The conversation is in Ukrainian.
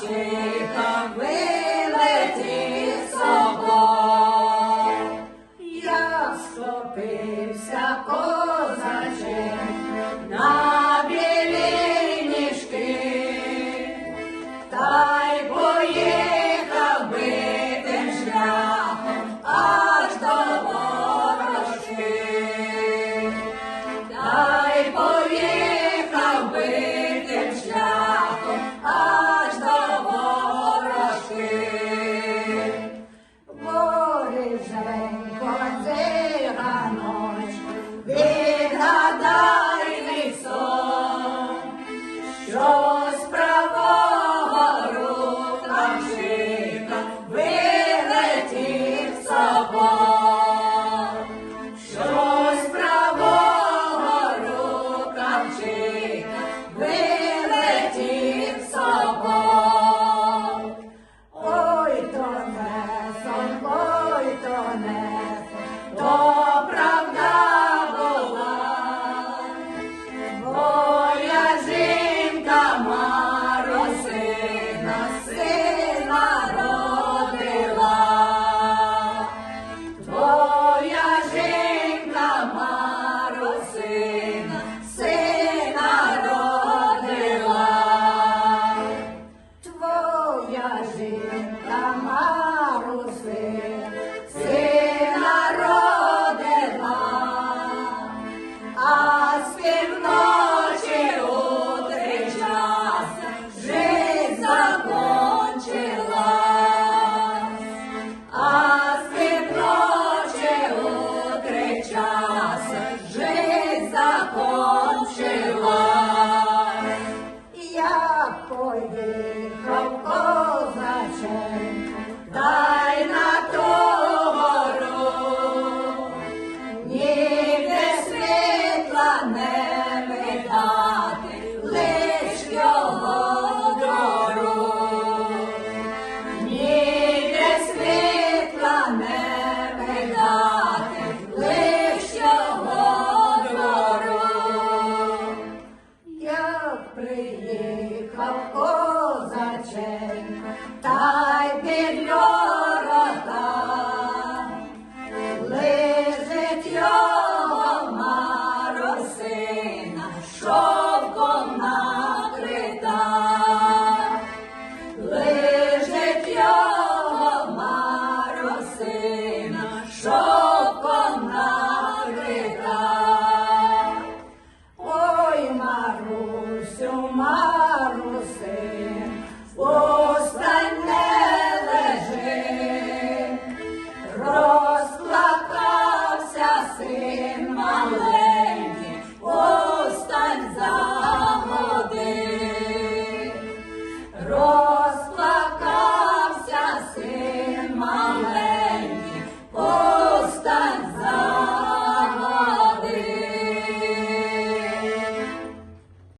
Пташечка вилети собою, як схопився козачек. 老婆 княжі та маруси, сина родила, а спільно.